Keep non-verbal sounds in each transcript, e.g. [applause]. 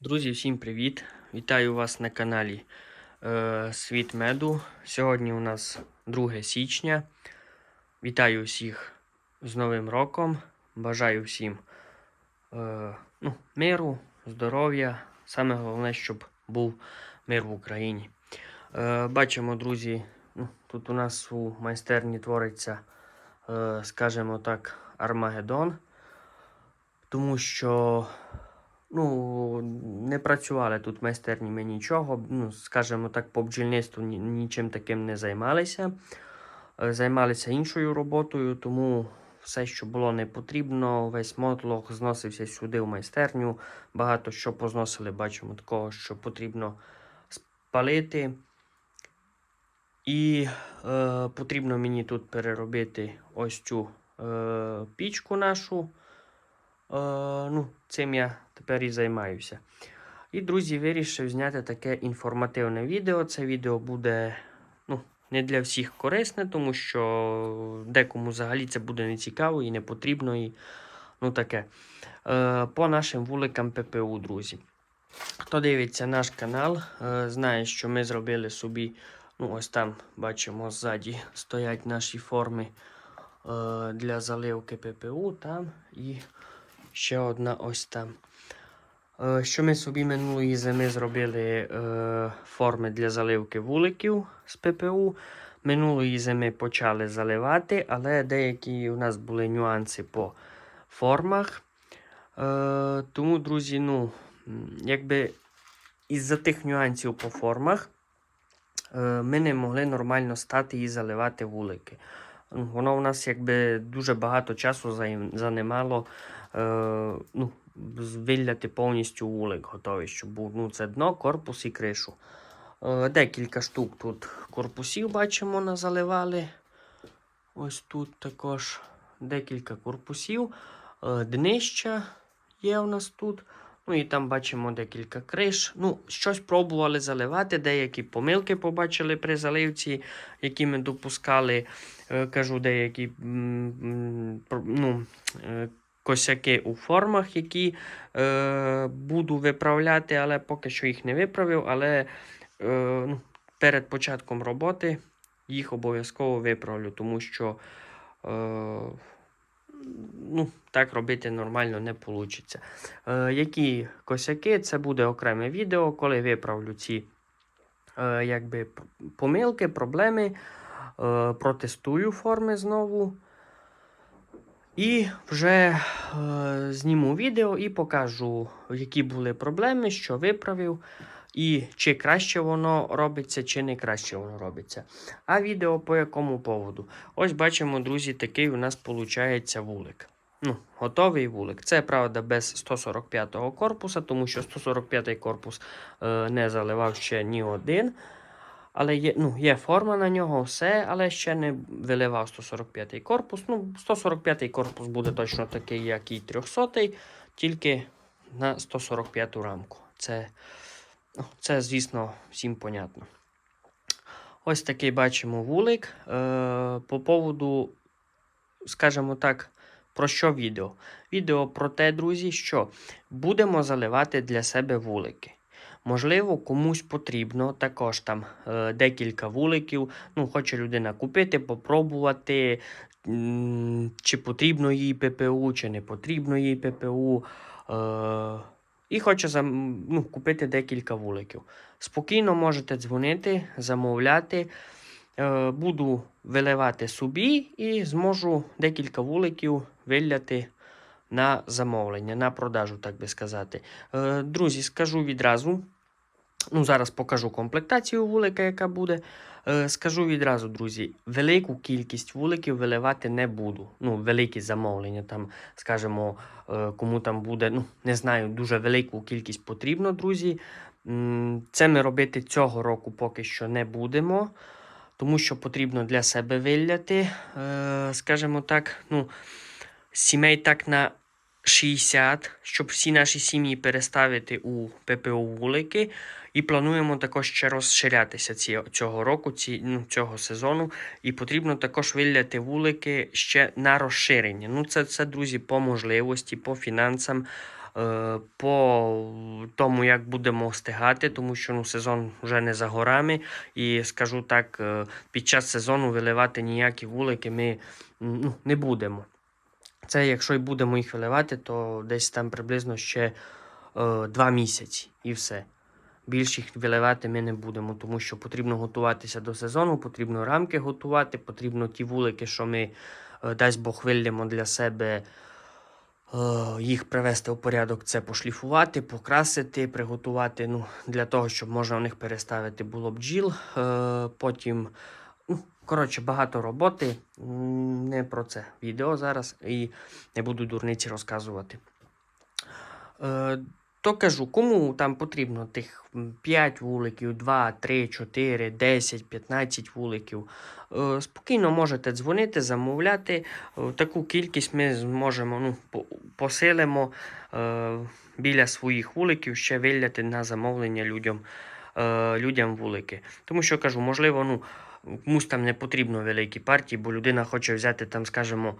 Друзі, всім привіт! Вітаю вас на каналі е, Світ Меду. Сьогодні у нас 2 січня. Вітаю всіх з Новим роком. Бажаю всім е, ну, миру, здоров'я. Саме головне, щоб був мир в Україні. Е, бачимо, друзі, ну, тут у нас у майстерні твориться, е, скажімо так, Армагеддон. Тому що Ну, не працювали тут майстерні ми нічого. Ну, скажімо так, по бджільництву нічим таким не займалися. Е, Займалися іншою роботою, тому все, що було не потрібно, весь мотлох зносився сюди в майстерню. Багато що позносили, бачимо такого, що потрібно спалити. І е, потрібно мені тут переробити ось цю е, пічку нашу. Е, ну, цим я тепер і займаюся. І, друзі, вирішив зняти таке інформативне відео. Це відео буде ну, не для всіх корисне, тому що декому взагалі це буде не цікаво і не потрібно. І, ну, таке. Е, по нашим вуликам ППУ, друзі. Хто дивиться наш канал, е, знає, що ми зробили собі. Ну, ось там бачимо ззаді стоять наші форми е, для заливки ППУ там і ще одна ось там. Е, Що ми собі минулої зими зробили е, форми для заливки вуликів з ППУ. Минулої зими почали заливати, але деякі у нас були нюанси по формах. Е, тому, друзі, ну, якби із-за тих нюансів по формах ми не могли нормально стати і заливати вулики. Воно у нас якби дуже багато часу е, ну, з- повністю вулик готовий, щоб був ну, це дно, корпус і кришу. Е, декілька штук тут корпусів бачимо, назаливали. Ось тут також декілька корпусів. Е, днища є у нас тут. Ну і там бачимо декілька криш. Ну, щось пробували заливати, деякі помилки побачили при заливці, які ми допускали. Е, кажу, деякі ну, косяки у формах, які е, буду виправляти, але поки що їх не виправив. Але е, ну, перед початком роботи їх обов'язково виправлю, тому що е, ну, так робити нормально не вийде. Е, які косяки? Це буде окреме відео, коли виправлю ці е, якби, помилки, проблеми. Е, протестую форми знову. І вже е, зніму відео і покажу, які були проблеми, що виправив, і чи краще воно робиться, чи не краще воно робиться. А відео по якому поводу? Ось бачимо, друзі, такий у нас виходить вулик. Ну, готовий вулик. Це правда без 145-го корпуса, тому що 145-й корпус е, не заливав ще ні один. Але є, ну, є форма на нього, все, але ще не виливав 145-й корпус. Ну, 145-й корпус буде точно такий, як і 300-й, тільки на 145-ту рамку. Це, ну, це, звісно, всім понятно. Ось такий бачимо вулик. Е, по поводу, скажімо так, про що відео? Відео про те, друзі, що будемо заливати для себе вулики. Можливо, комусь потрібно також там е, декілька вуликів. Ну, хоче людина купити, попробувати, чи потрібно їй ППУ, чи не потрібно їй ППУ. Е, і хоче ну, купити декілька вуликів. Спокійно можете дзвонити, замовляти. Е, буду виливати собі і зможу декілька вуликів виляти на замовлення, на продажу, так би сказати. Друзі, скажу відразу. Ну, зараз покажу комплектацію вулика, яка буде. Е, скажу відразу, друзі, велику кількість вуликів виливати не буду. Ну, великі замовлення, там, скажімо, е, кому там буде, ну, не знаю, дуже велику кількість потрібно, друзі. Це ми робити цього року поки що не будемо, тому що потрібно для себе виляти, е, скажімо так, ну, сімей так на 60, щоб всі наші сім'ї переставити у ППО вулики. І плануємо також ще розширятися ці, цього року, ці, ну, цього сезону. І потрібно також виляти вулики ще на розширення. Ну, це, це друзі, по можливості, по фінансам. е, по тому, як будемо встигати, тому що ну, сезон вже не за горами. І скажу так, е, під час сезону виливати ніякі вулики ми ну, не будемо. Це якщо й будемо їх виливати, то десь там приблизно ще е, два місяці і все. Більш їх виливати ми не будемо, тому що потрібно готуватися до сезону, потрібно рамки готувати, потрібно ті вулики, що ми, е, дасть Бог, вилємо для себе, е, їх привести в порядок, це пошліфувати, покрасити, приготувати ну, для того, щоб можна в них переставити було бджіл. Е, потім, коротше, багато роботи. Не про це відео зараз і не буду дурниці розказувати. Е, то кажу, кому там потрібно тих 5 вуликів, 2, 3, 4, 10, 15 вуликів. Е, спокійно можете дзвонити, замовляти. Е, таку кількість ми зможемо ну, по- посилимо е, біля своїх вуликів ще виляти на замовлення людям, е, людям вулики. Тому що кажу, можливо, ну. Комусь там не потрібно великі партії, бо людина хоче взяти там, скажімо,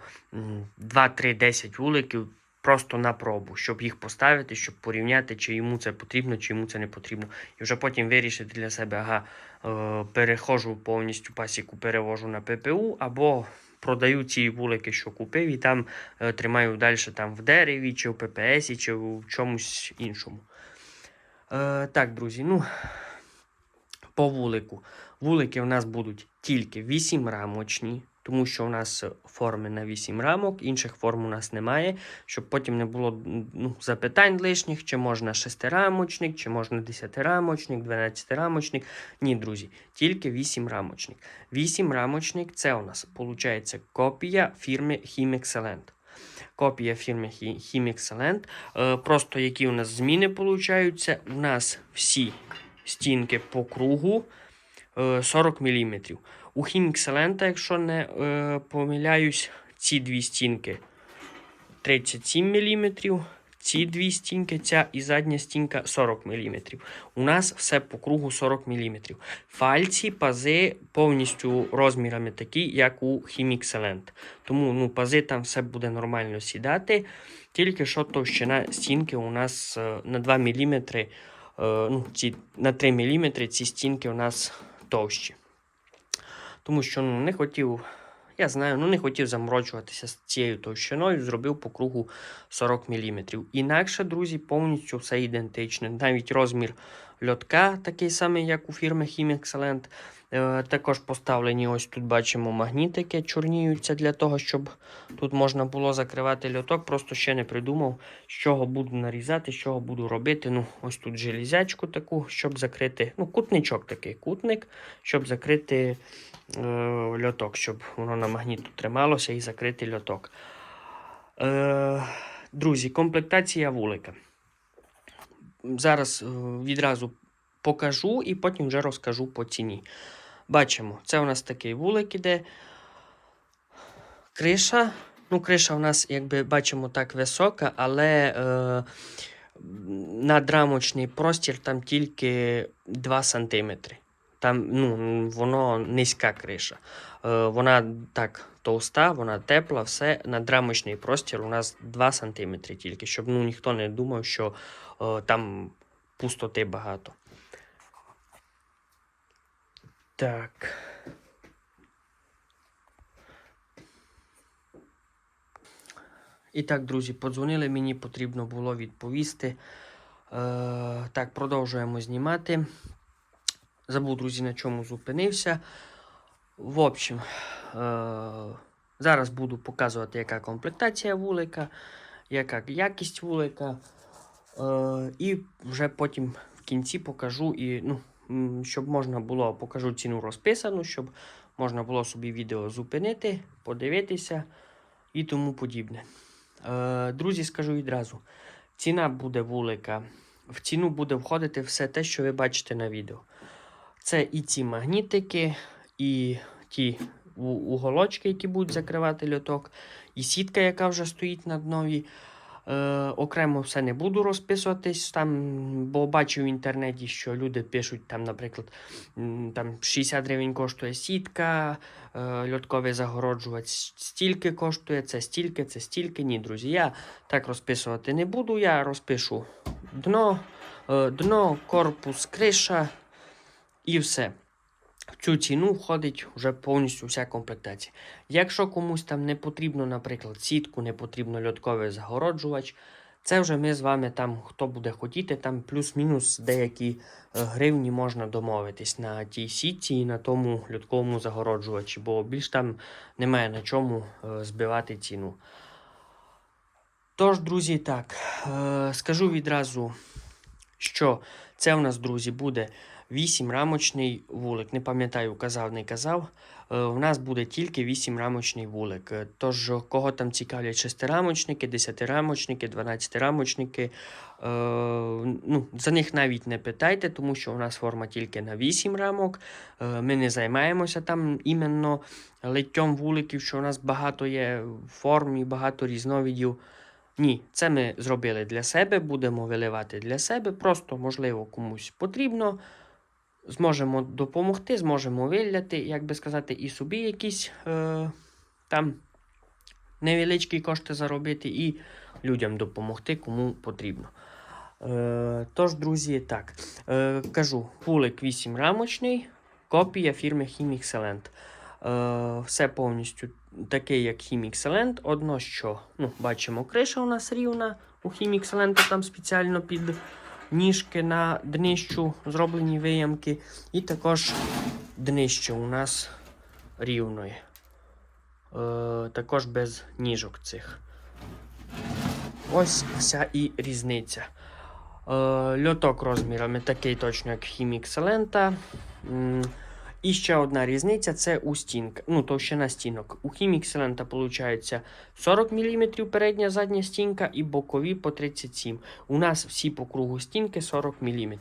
2-3-10 вуликів просто на пробу, щоб їх поставити, щоб порівняти, чи йому це потрібно, чи йому це не потрібно. І вже потім вирішити для себе, ага, е, перехожу повністю пасіку, перевожу на ППУ, або продаю ці вулики, що купив, і там е, тримаю далі там в дереві, чи в ППСі, чи в чомусь іншому. Е, так, друзі, ну, по вулику. Вулики в нас будуть тільки 8 рамочні, тому що у нас форми на 8 рамок, інших форм у нас немає, щоб потім не було ну, запитань лишніх, чи можна 6-рамочник, чи можна 10-рамочник, 12-рамочник. Ні, друзі, тільки 8 рамочник. 8 рамочник це у нас виходить копія фірми Himexcellent. Копія фірми Himexcellent. Е, просто які у нас зміни получаються. У нас всі стінки по кругу 40 мм. У Himexcellent, якщо не е, помиляюсь, ці дві стінки 37 мм. Ці дві стінки, ця і задня стінка 40 мм. У нас все по кругу 40 мм. Фальці, пази повністю розмірами такі, як у Himexcellent. Тому ну, пази там все буде нормально сідати. Тільки що товщина стінки у нас е, на 2 мм, е, ну, ці, на 3 мм ці стінки у нас товщі. Тому що ну, не хотів, я знаю, ну не хотів заморочуватися з цією товщиною, зробив по кругу 40 мм. Інакше, друзі, повністю все ідентичне. Навіть розмір льотка такий самий, як у фірми Himexcellent. Е, також поставлені, ось тут бачимо магнітики, чорніються для того, щоб тут можна було закривати льоток. Просто ще не придумав, з чого буду нарізати, з чого буду робити. Ну, ось тут железячку таку, щоб закрити. Ну, кутничок такий, кутник, щоб закрити е, льоток, щоб воно на магніту трималося і закрити льоток. Е, друзі, комплектація вулика. Зараз е, відразу покажу і потім вже розкажу по ціні. Бачимо, це у нас такий вулик іде. Криша. Ну, криша у нас, якби бачимо, так висока, але е, надрамочний простір там тільки 2 см. Там ну, воно низька криша. Е, вона так товста, вона тепла, все. Надрамочний простір у нас 2 см тільки, щоб ну, ніхто не думав, що е, там пустоти багато. Так. І так, друзі, подзвонили, мені потрібно було відповісти. Е, так, продовжуємо знімати. Забув, друзі, на чому зупинився. В общем, е, зараз буду показувати, яка комплектація вулика, яка якість вулика. Е, і вже потім в кінці покажу, і, ну, щоб можна було, покажу ціну розписану, щоб можна було собі відео зупинити, подивитися і тому подібне. Е, друзі, скажу відразу: ціна буде вулика. В ціну буде входити все те, що ви бачите на відео. Це і ці магнітики, і ті уголочки, які будуть закривати льоток, і сітка, яка вже стоїть на днові. Е, окремо все не буду розписуватись, там, бо бачу в інтернеті, що люди пишуть, там, наприклад, там 60 гривень коштує сітка, е, льотковий загороджувач стільки коштує, це стільки, це стільки. Ні, друзі, я так розписувати не буду. Я розпишу дно, е, дно, корпус, криша і все. В цю ціну входить вже повністю вся комплектація. Якщо комусь там не потрібно, наприклад, сітку, не потрібно льотковий загороджувач, це вже ми з вами там, хто буде хотіти, там плюс-мінус деякі е, гривні можна домовитись на тій сітці і на тому льотковому загороджувачі, бо більш там немає на чому е, збивати ціну. Тож, друзі, так, е, скажу відразу, що це у нас, друзі, буде 8 рамочний вулик. Не пам'ятаю, казав, не казав. Е, У нас буде тільки 8 рамочний вулик. Е, Тож, кого там цікавлять 6-рамочники, 10-рамочники, 12-рамочники, е, ну, за них навіть не питайте, тому що у нас форма тільки на 8 рамок. Е, Ми не займаємося там іменно литтям вуликів, що у нас багато є форм і багато різновидів. Ні, це ми зробили для себе, будемо виливати для себе. Просто, можливо, комусь потрібно. Зможемо допомогти, зможемо виляти, як би сказати, і собі якісь е, там невеличкі кошти заробити, і людям допомогти, кому потрібно. Е, тож, друзі, так. Е, кажу, вулик 8 рамочний, копія фірми Excellent. Е, все повністю таке, як Excellent. Одно, що ну, бачимо, криша у нас рівна. У Excellent там спеціально під ніжки на днищу зроблені виямки. І також днище у нас рівної. Е, також без ніжок цих. Ось вся і різниця. Е, льоток розмірами такий точно, як Хімік Excellent. І ще одна різниця це у стінка, ну, товщина стінок. У Excellent виходить 40 мм передня задня стінка і бокові по 37 У нас всі по кругу стінки 40 мм.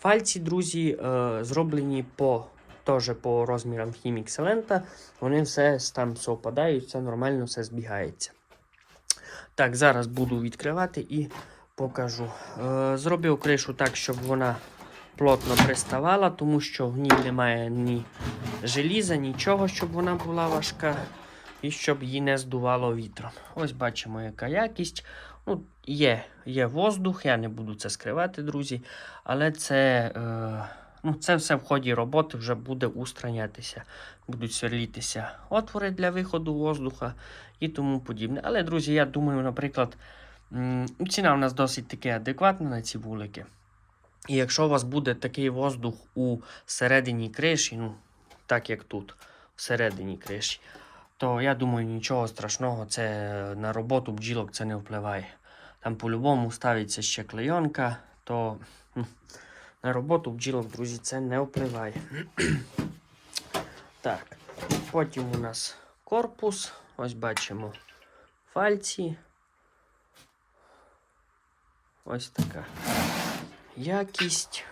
Фальці, друзі, е, зроблені по, теж по розмірам Excellent. Вони все там совпадають, все нормально, все збігається. Так, зараз буду відкривати і покажу. Е, зробив кришу так, щоб вона плотно приставала, тому що в ній немає ні желіза, нічого, щоб вона була важка і щоб її не здувало вітром. Ось бачимо, яка якість. Ну, Є є воздух, я не буду це скривати, друзі. Але це, е, ну, це все в ході роботи вже буде устранятися. Будуть сверлітися отвори для виходу воздуха і тому подібне. Але, друзі, я думаю, наприклад, ціна у нас досить таки адекватна на ці вулики. І якщо у вас буде такий воздух у середині криші, ну, так як тут, всередині криші, то я думаю, нічого страшного, це на роботу бджілок це не впливає. Там по-любому ставиться ще клейонка, то на роботу бджілок, друзі, це не впливає. [clears throat] так, потім у нас корпус. Ось бачимо фальці. Ось така якість.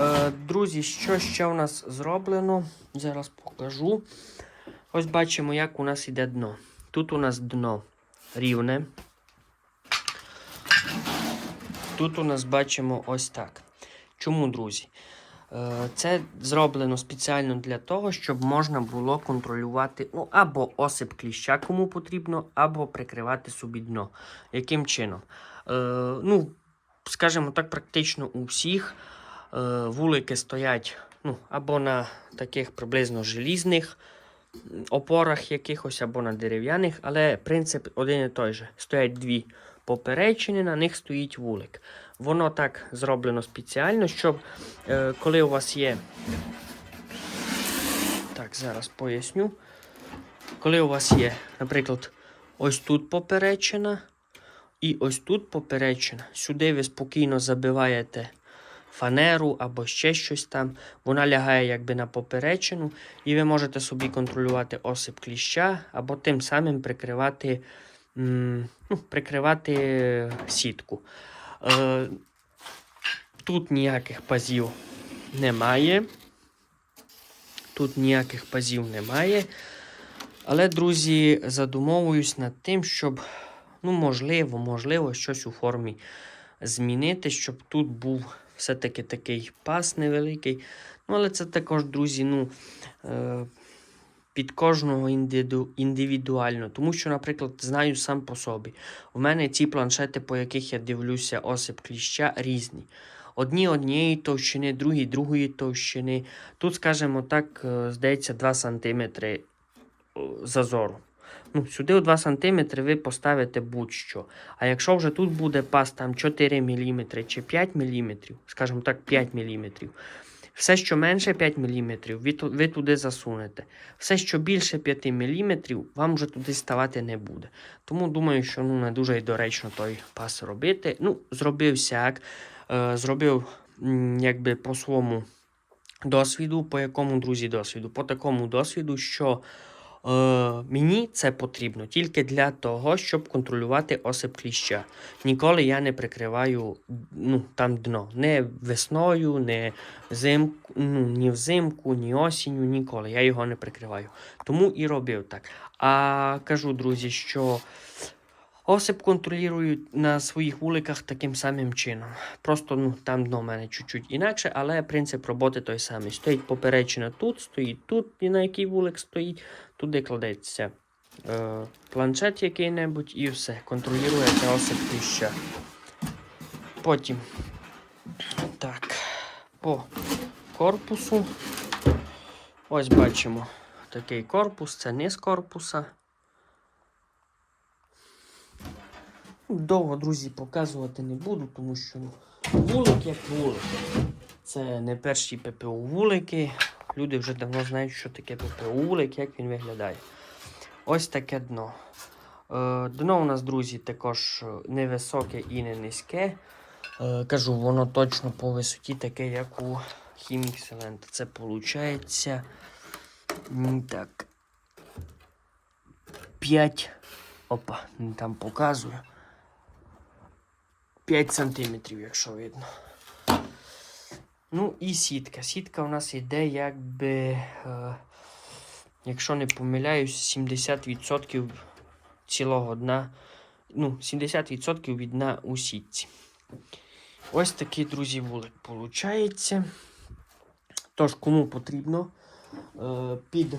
Е, Друзі, що ще у нас зроблено? Зараз покажу. Ось бачимо, як у нас іде дно. Тут у нас дно рівне. Тут у нас бачимо ось так. Чому, друзі? Е, Це зроблено спеціально для того, щоб можна було контролювати ну, або осип кліща, кому потрібно, або прикривати собі дно. Яким чином? Е, ну, Скажімо так, практично у всіх е, вулики стоять ну, або на таких приблизно желізних опорах якихось, або на дерев'яних, але принцип один і той же. Стоять дві поперечини, на них стоїть вулик. Воно так зроблено спеціально, щоб е, коли у вас є. Так, зараз поясню. Коли у вас є, наприклад, ось тут поперечина і ось тут поперечина, сюди ви спокійно забиваєте фанеру або ще щось там. Вона лягає якби на поперечину, і ви можете собі контролювати осип кліща, або тим самим прикривати, ну, прикривати сітку. Е, Тут ніяких пазів немає. Тут ніяких пазів немає. Але, друзі, задумовуюсь над тим, щоб, ну, можливо, можливо, щось у формі змінити, щоб тут був все-таки такий пас невеликий. Ну, але це також, друзі, ну, е, під кожного індиду, індивідуально. Тому що, наприклад, знаю сам по собі. У мене ці планшети, по яких я дивлюся, осип кліща, різні. Одні однієї товщини, другі другої товщини. Тут, скажімо так, е, здається, 2 см зазору. Ну, сюди у 2 см ви поставите будь-що. А якщо вже тут буде пас там 4 мм чи 5 мм, скажімо так, 5 мм, все, що менше 5 мм, ви, туди засунете. Все, що більше 5 мм, вам вже туди ставати не буде. Тому думаю, що ну, не дуже й доречно той пас робити. Ну, зробив сяк, е, зробив якби по своєму досвіду, по якому, друзі, досвіду? По такому досвіду, що мені це потрібно тільки для того, щоб контролювати осип кліща. Ніколи я не прикриваю ну, там дно. Не весною, не зимку, ну, ні взимку, ні осінню, ніколи. Я його не прикриваю. Тому і робив так. А кажу, друзі, що осип контролюю на своїх вуликах таким самим чином. Просто ну, там дно в мене чуть-чуть інакше, але принцип роботи той самий. Стоїть поперечина тут, стоїть тут, і на який вулик стоїть, туди кладеться е, планшет який-небудь і все. Контролюється осип кліща. Потім так, по корпусу. Ось бачимо такий корпус, це низ корпуса. Довго, друзі, показувати не буду, тому що вулик як вулик. Це не перші ППУ вулики. Люди вже давно знають, що таке ППУ як він виглядає. Ось таке дно. Е, дно у нас, друзі, також е, невисоке і не низьке. Е, кажу, воно точно по висоті таке, як у Хімік Селента. Це виходить. Так. 5. Опа, там показую. 5 сантиметрів, якщо видно. Ну і сітка. Сітка у нас йде якби, е, якщо не помиляюсь, 70% цілого дна. Ну, 70% від дна у сітці. Ось такий, друзі, вулик виходить. Тож, кому потрібно, е, під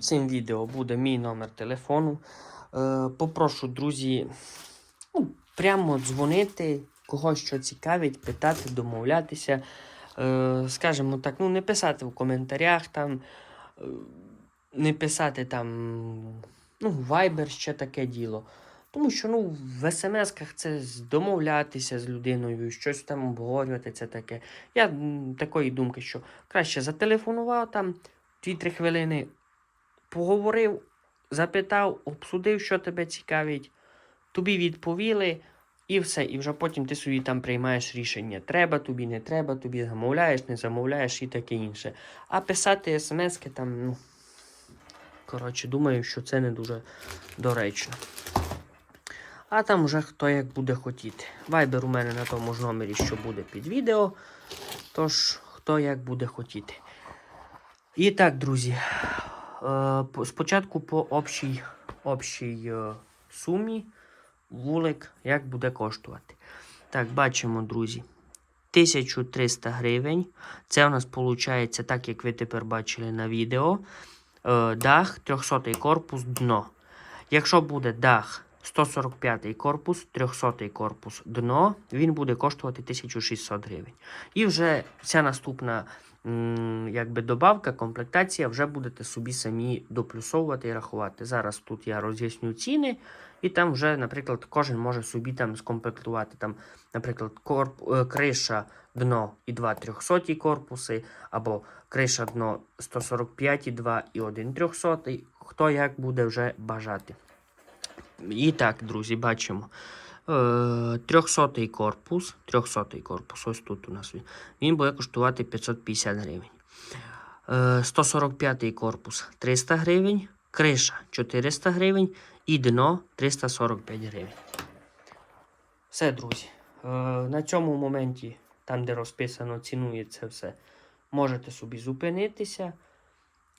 цим відео буде мій номер телефону. Е, Попрошу, друзі, ну, прямо дзвонити, кого що цікавить, питати, домовлятися. Е, Скажімо так, ну не писати в коментарях там, е, не писати там, ну, Viber ще таке діло. Тому що ну, в смс-ках це домовлятися з людиною, щось там обговорювати, це таке. Я такої думки, що краще зателефонував там 2-3 хвилини, поговорив, запитав, обсудив, що тебе цікавить, тобі відповіли, і все. І вже потім ти собі там приймаєш рішення. Треба тобі, не треба, тобі замовляєш, не замовляєш і таке інше. А писати смс-ки там, ну. Коротше, думаю, що це не дуже доречно. А там вже хто як буде хотіти. Вайбер у мене на тому ж номері, що буде під відео. Тож, хто як буде хотіти. І так, друзі. Е, спочатку по общій, общій е, сумі вулик як буде коштувати. Так, бачимо, друзі. 1300 гривень. Це у нас виходить, так як ви тепер бачили на відео. Е, дах, 300 корпус, дно. Якщо буде дах 145 корпус, 300 корпус дно, він буде коштувати 1600 гривень. І вже ця наступна якби добавка, комплектація, вже будете собі самі доплюсовувати і рахувати. Зараз тут я роз'ясню ціни, і там вже, наприклад, кожен може собі там скомплектувати. Там, наприклад, корп, е, криша, дно і два 300 корпуси, або криша дно 145 і 2 і 1 300. Хто як буде вже бажати. І так, друзі, бачимо. Е, 300 корпус. 300 корпус, ось тут у нас він. Він буде коштувати 550 гривень. Е, 145 корпус 300 гривень. Криша 400 гривень. І дно 345 гривень. Все, друзі. Е, на цьому моменті, там, де розписано, цінується все, можете собі зупинитися,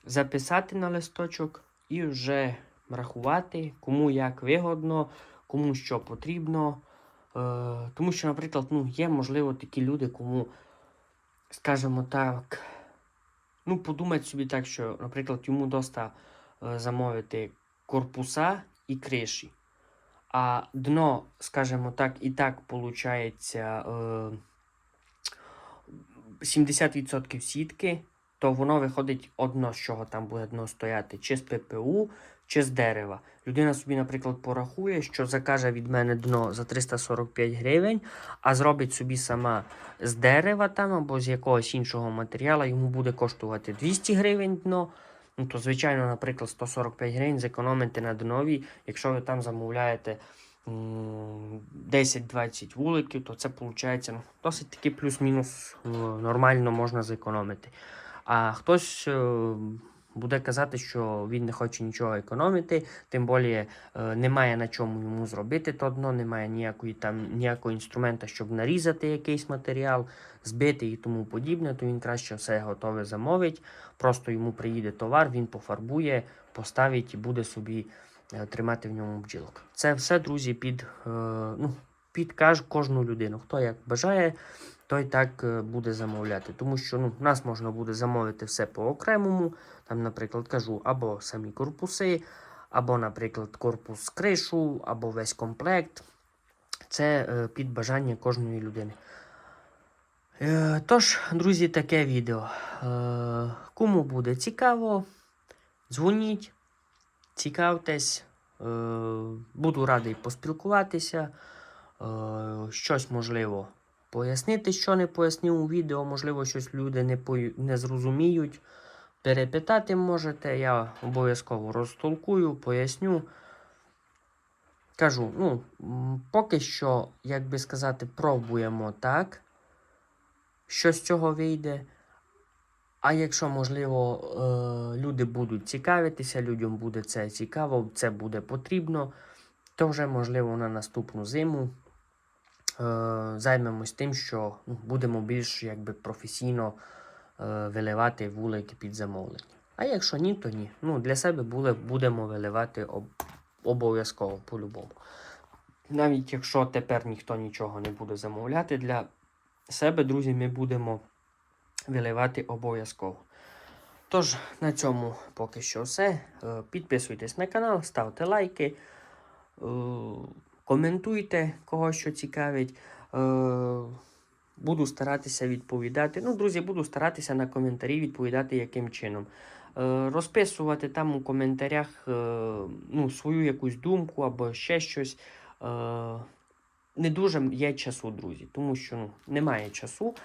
записати на листочок і вже рахувати, кому як вигодно, кому що потрібно. Е, тому що, наприклад, ну, є, можливо, такі люди, кому, скажімо так, ну, подумать собі так, що, наприклад, йому доста е, замовити корпуса і криші. А дно, скажімо так, і так виходить е, 70% сітки, то воно виходить одно, з чого там буде дно стояти, чи з ППУ, чи з дерева. Людина собі, наприклад, порахує, що закаже від мене дно за 345 гривень, а зробить собі сама з дерева там або з якогось іншого матеріалу, йому буде коштувати 200 гривень дно. Ну, то, звичайно, наприклад, 145 гривень зекономите на днові, якщо ви там замовляєте 10-20 вуликів, то це виходить ну, досить таки плюс-мінус е, нормально можна зекономити. А хтось е, буде казати, що він не хоче нічого економити, тим більше немає на чому йому зробити то дно, немає ніякої там ніякого інструмента, щоб нарізати якийсь матеріал, збити і тому подібне, то він краще все готове замовить. Просто йому приїде товар, він пофарбує, поставить і буде собі е, тримати в ньому бджілок. Це все, друзі, під, е, ну, під кожну людину. Хто як бажає, той так е, буде замовляти. Тому що ну, нас можна буде замовити все по окремому. Там, наприклад, кажу, або самі корпуси, або, наприклад, корпус кришу, або весь комплект. Це е, під бажання кожної людини. Е, Тож, друзі, таке відео. Кому буде цікаво, дзвоніть, цікавтесь. Буду радий поспілкуватися. Щось можливо пояснити, що не пояснив у відео, можливо, щось люди не, пою- не зрозуміють. Перепитати можете, я обов'язково розтолкую, поясню. Кажу, ну, поки що, як би сказати, пробуємо так що з цього вийде. А якщо, можливо, е, люди будуть цікавитися, людям буде це цікаво, це буде потрібно, то вже, можливо, на наступну зиму займемось тим, що ну, будемо більш якби, професійно е, виливати вулики під замовлення. А якщо ні, то ні. Ну, для себе буде, будемо виливати об, обов'язково по-любому. Навіть якщо тепер ніхто нічого не буде замовляти для себе, друзі, ми будемо виливати обов'язково. Тож, на цьому поки що все. Е, Підписуйтесь на канал, ставте лайки, е, коментуйте, кого що цікавить. Е, Буду старатися відповідати. Ну, друзі, буду старатися на коментарі відповідати яким чином. Е, Розписувати там у коментарях е, ну, свою якусь думку або ще щось. Е, не дуже є часу, друзі, тому що ну, немає часу.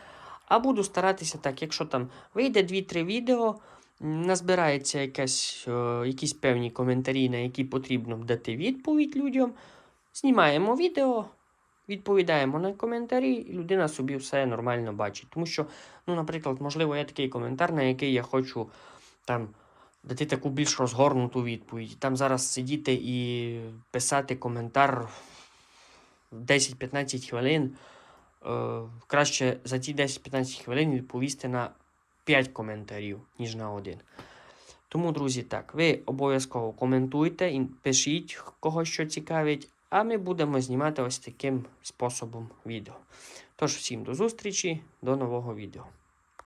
А буду старатися так, якщо там вийде 2-3 відео, назбирається якась, е, якісь певні коментарі, на які потрібно дати відповідь людям. Знімаємо відео, відповідаємо на коментарі, і людина собі все нормально бачить. Тому що, ну, наприклад, можливо, є такий коментар, на який я хочу там. Дати таку більш розгорнуту відповідь. Там зараз сидіти і писати коментар 10-15 хвилин. Е, краще за ті 10-15 хвилин відповісти на 5 коментарів, ніж на один. Тому, друзі, так, ви обов'язково коментуйте пишіть, кого що цікавить, а ми будемо знімати ось таким способом відео. Тож, всім до зустрічі, до нового відео.